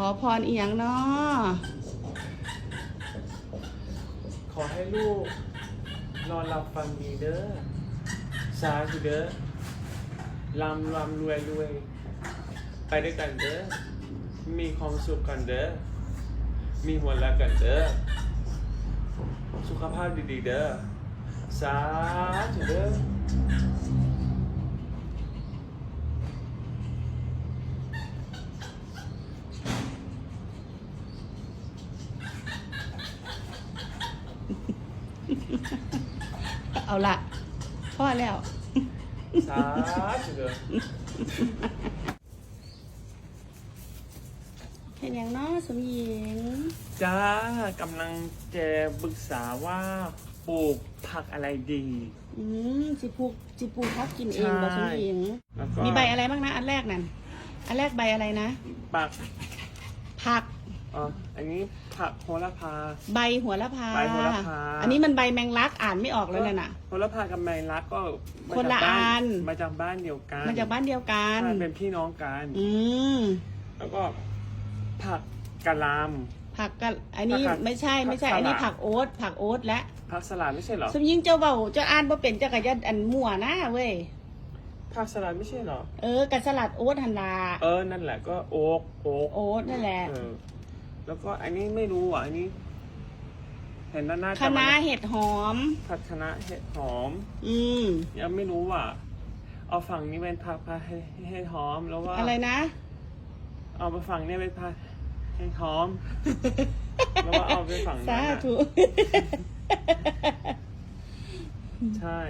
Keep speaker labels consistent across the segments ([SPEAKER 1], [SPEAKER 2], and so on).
[SPEAKER 1] ขอพรอียงเนาะ
[SPEAKER 2] ขอให้ลูก นอนหลับฝันดีเด้อสาธุเด้อลำลำรวยรวย ไปด้วยกันเด้อ มีความสุขกันเด้อ มีหัวรักกันเด้อ สุขภาพดีๆเด้อ สาธุเด้อ
[SPEAKER 1] เอาละพ่อแล้ว
[SPEAKER 2] สาธุเด้อ
[SPEAKER 1] เห็นอย่างเนาะสมหญิง
[SPEAKER 2] จ้ากำลังจะปรึกษาว่าปลูกผักอะไรดี
[SPEAKER 1] อืมจิปลูกจิปลูกพักกินเองบ่
[SPEAKER 2] ใช่
[SPEAKER 1] สมหญิง
[SPEAKER 2] แล้วก็
[SPEAKER 1] มีใบอะไรบ้างนะ อันแรกนั่น อันแรกใบอะไรนะ
[SPEAKER 2] ปัก
[SPEAKER 1] ผัก
[SPEAKER 2] อ๋ออันนี้ผักโหระพา
[SPEAKER 1] ใบหัวละพา
[SPEAKER 2] ใบโหระพา
[SPEAKER 1] อันนี้มันใบแมงลักอ่านไม่ออกแล้วนั่นน่ะ
[SPEAKER 2] โหระพากับแมงลักก็มา
[SPEAKER 1] คนละ
[SPEAKER 2] จากบ้า
[SPEAKER 1] อัน
[SPEAKER 2] มาจากบ้านเดียวกัน
[SPEAKER 1] มาจากบ้านเดียวกัน
[SPEAKER 2] ใช่เป็นพี่น้องกัน
[SPEAKER 1] อืม
[SPEAKER 2] แล้วก็ผักกะหล
[SPEAKER 1] ผักกันอันนี้
[SPEAKER 2] ผัก
[SPEAKER 1] ไม่ใช่ไม่ใช่
[SPEAKER 2] ผักสลัด
[SPEAKER 1] อันนี้ผักโอ๊ตผักโอ๊ตและำ
[SPEAKER 2] ผักสลัดไม่ใช่เหรอ
[SPEAKER 1] สมหญิงเจ้าเบาเจ้าอ่านบ่เป็นเจ้าก็จะอันมั่วนะเว้ย
[SPEAKER 2] ผักสลัดไม่ใช่เหรอ
[SPEAKER 1] เออกับสลัดโอ๊ตหันลา
[SPEAKER 2] เออ นั่นแหละก็โอ๊กโอ๊ก
[SPEAKER 1] โอ๊ตนั่นแหละ
[SPEAKER 2] เออ แล้วก็อันนี้ไม่รู้อะอันนี้ เห็นหน้า
[SPEAKER 1] คณะเห็ดหอม
[SPEAKER 2] ผัดคณะเห็ดหอม
[SPEAKER 1] อืม
[SPEAKER 2] ยังไม่รู้อะ เอาฝั่งนี้เป็นผักผัดให้ให้หอมแล้วว่า
[SPEAKER 1] อะไรนะ
[SPEAKER 2] เอาไปฝั่งนี้เป็นผัดให้หอม แล้วว่าเอาไปฝั่ง
[SPEAKER 1] สา
[SPEAKER 2] นั้นอะ
[SPEAKER 1] ธุ
[SPEAKER 2] ใช่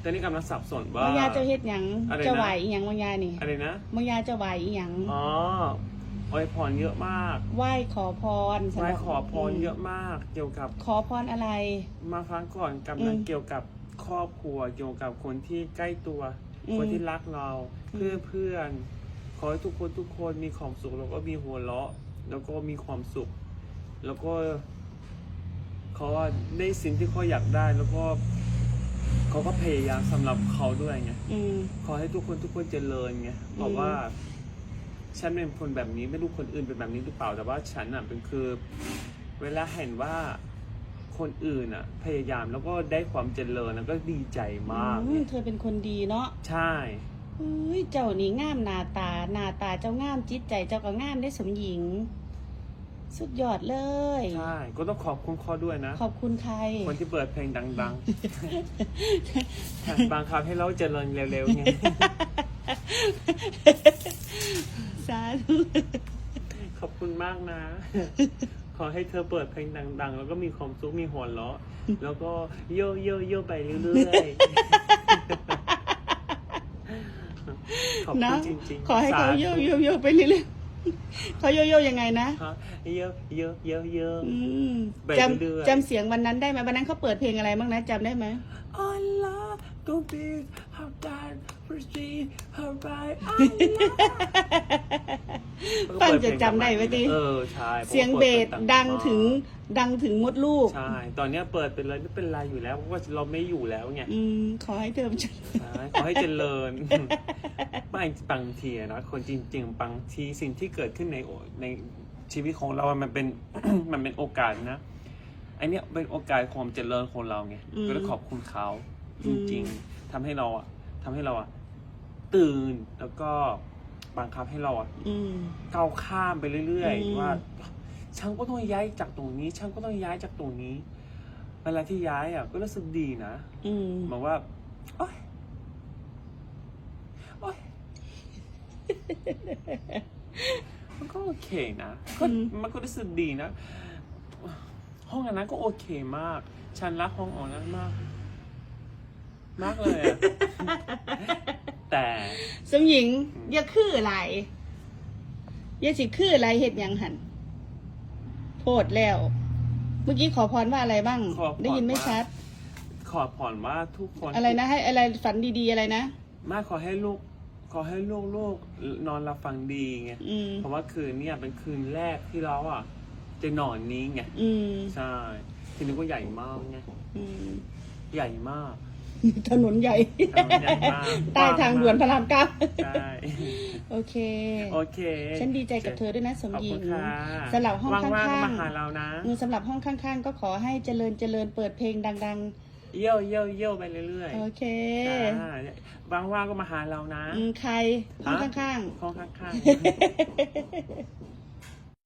[SPEAKER 2] แต่นี่กำลังสับสนว่า
[SPEAKER 1] มายาเจ้าเฮ็ดหยัง
[SPEAKER 2] อะไรนะ
[SPEAKER 1] เจ้าไหวอีหยังมายานี่
[SPEAKER 2] อะไรนะ
[SPEAKER 1] มายาเจ้าไหวอีหยัง
[SPEAKER 2] อ๋อ อวยพรเยอะมาก
[SPEAKER 1] ไหว้ขอพร
[SPEAKER 2] ไหว้ขอพร
[SPEAKER 1] ม
[SPEAKER 2] เยอะมาก เกี่ยวกับ
[SPEAKER 1] ขอพรอะไร
[SPEAKER 2] มาครั้งก่อนกำลัง
[SPEAKER 1] อืม
[SPEAKER 2] เกี่ยวกับครอบครัวเกี่ยวกับคนที่ใกล้ตัว
[SPEAKER 1] อืม
[SPEAKER 2] คนที่รักเรา
[SPEAKER 1] อืม
[SPEAKER 2] เพื่อนเพื่อนขอให้ทุกคนทุกคนมีความสุขแล้วก็มีหัวเราะ แล้วก็มีความสุข แล้วก็เขาว่าได้สิ่งที่เขาอยากได้ แล้วก็เขาก็พยายามสำหรับเขาด้วยไง
[SPEAKER 1] อืม
[SPEAKER 2] ขอให้ทุกคนทุกคนเจริญไงเพราะว่า ฉันเป็นคนแบบนี้ไม่รู้คนอื่นเป็นแบบนี้หรือเปล่าแต่ว่าฉันอะเป็นคือ เวลาเห็นว่าคนอื่นอะ พยายามแล้วก็ได้ความเจริญแล้วก็ดีใจมาก
[SPEAKER 1] อืมเธอเป็นคนดีเนาะ
[SPEAKER 2] ใช่
[SPEAKER 1] เฮ้ยเจ้านี่งามหน้าตาหน้าตาเจ้างามจิตใจเจ้าก็งามได้สมหญิง สุดยอดเลย
[SPEAKER 2] ใช่ ก็ต้องขอบคุณเขาด้วยนะ
[SPEAKER 1] ขอบคุณใคร
[SPEAKER 2] คนที่เปิดเพลงดังๆ บางครั้งให้เราเจริญเร็วๆไง
[SPEAKER 1] สาธุ
[SPEAKER 2] ขอบคุณมากนะ ขอให้เธอเปิดเพลงดัง ๆ แล้วก็มีความสุขมีหัวเราะแล้วก็โยโยโยไปเรื่อยๆขอบคุ
[SPEAKER 1] นะ
[SPEAKER 2] ณจริงๆ
[SPEAKER 1] ขอให้เขา
[SPEAKER 2] สธุ
[SPEAKER 1] โยโยโยไปเรื่อยๆเขาโยโยยังไงนะ
[SPEAKER 2] ฮะเยอะเยอะเยอะเยอะ
[SPEAKER 1] อืม
[SPEAKER 2] ไป
[SPEAKER 1] จ
[SPEAKER 2] เรื่อยำๆ
[SPEAKER 1] จำเสียงวันนั้นได้ไหมวันนั้นเขาเปิดเพลงอะไรบ้างนะจำได้ไหม
[SPEAKER 2] Allah go big how bad for see how bad
[SPEAKER 1] ปั้นจะจำได้ไหมดิ
[SPEAKER 2] เออใช่
[SPEAKER 1] เสียงเบส
[SPEAKER 2] พราะว่าปิ
[SPEAKER 1] ดัง
[SPEAKER 2] มาก
[SPEAKER 1] ถึงดังถึงมดลูก
[SPEAKER 2] ใช่ ตอนเนี้ยเปิดไปเลยไม่เป็นไรอยู่แล้วเพราะว่าเราไม่อยู่แล้วไง
[SPEAKER 1] อืมขอให้เธอ
[SPEAKER 2] ใช่ขอให้เจริญไม่บางทีอะนะคนจริงๆบางทีสิ่งที่เกิดขึ้นในโอในชีวิตของเราอะมันเป็นมันเป็นโอกาสนะไอเนี้ยเป็นโอกาสความเจริญของเราไง
[SPEAKER 1] อืม
[SPEAKER 2] ก็เลยขอบคุณเขา
[SPEAKER 1] อื
[SPEAKER 2] จ
[SPEAKER 1] ม
[SPEAKER 2] ริง ๆทำให้เราอะทำให้เราอะ ตื่น แล้วก็บังคับให้เราอะ
[SPEAKER 1] อืม
[SPEAKER 2] ก้าวข้ามไปเรื่อย
[SPEAKER 1] อืม
[SPEAKER 2] ๆ ว่าฉันก็ต้องย้ายจากตรงนี้ฉันก็ต้องย้ายจากตรงนี้ เวลาที่ย้ายอะ ก็รู้สึกดีนะ
[SPEAKER 1] อืม
[SPEAKER 2] เหมือนว่าโอ๊ยโอ๊ยมันก็โอเคนะก็
[SPEAKER 1] อืม
[SPEAKER 2] มันก็รู้สึกดีนะ ห้องอันนั้นก็โอเคมาก ฉันรักห้องอันนั้นมาก มากเลยอะ แต่
[SPEAKER 1] สมหญิงอย่าคืออะไรอย่าสิคืออะไรเห็ดหยังหันโทษแล้ว เมื่อกี้ขอพรว่าอะไรบ้าง
[SPEAKER 2] ขอพร
[SPEAKER 1] ได้ยินไม่
[SPEAKER 2] ว่า
[SPEAKER 1] ชัด
[SPEAKER 2] ขอผ่อนว่าทุกคน
[SPEAKER 1] อะไรนะให้อะไรฝันดีๆอะไรนะ
[SPEAKER 2] ไม่ขอให้ลูก ขอให้ลูกลูกนอนหลับฝันดีไง
[SPEAKER 1] อืม
[SPEAKER 2] เพราะว่าคืนเนี้ยเป็นคืนแรกที่เราอะจะนอนนี้ไง
[SPEAKER 1] อืม
[SPEAKER 2] ใช่ ทีนี้ก็ใหญ่มากไง
[SPEAKER 1] อืม
[SPEAKER 2] ใหญ่มาก
[SPEAKER 1] อ ถนนใหญ่
[SPEAKER 2] ถนนใหญ่มาก
[SPEAKER 1] ใต้ทางด่วนพระรามเก้า
[SPEAKER 2] ใช่
[SPEAKER 1] โอเค
[SPEAKER 2] โอเค
[SPEAKER 1] ฉันดีใจกับเธอด้วยนะสม
[SPEAKER 2] ขอบ
[SPEAKER 1] หญิ
[SPEAKER 2] คุ
[SPEAKER 1] ง
[SPEAKER 2] ณค่ะ
[SPEAKER 1] สำหรับห้องข้างๆ
[SPEAKER 2] ว่างๆก็มาหาเรานะ
[SPEAKER 1] อืมสำหรับห้องข้างๆ ก็ขอให้เจริญเจริญเปิดเพลงดัง
[SPEAKER 2] เยี่ยวเยี่ยวเยี่ยวไปเรื่อย
[SPEAKER 1] ๆ โอเค
[SPEAKER 2] ๆจ้าว่างๆก็มาหาเรานะ
[SPEAKER 1] อืมใคร ห้องข้าง
[SPEAKER 2] ห้องข้าง
[SPEAKER 1] ๆ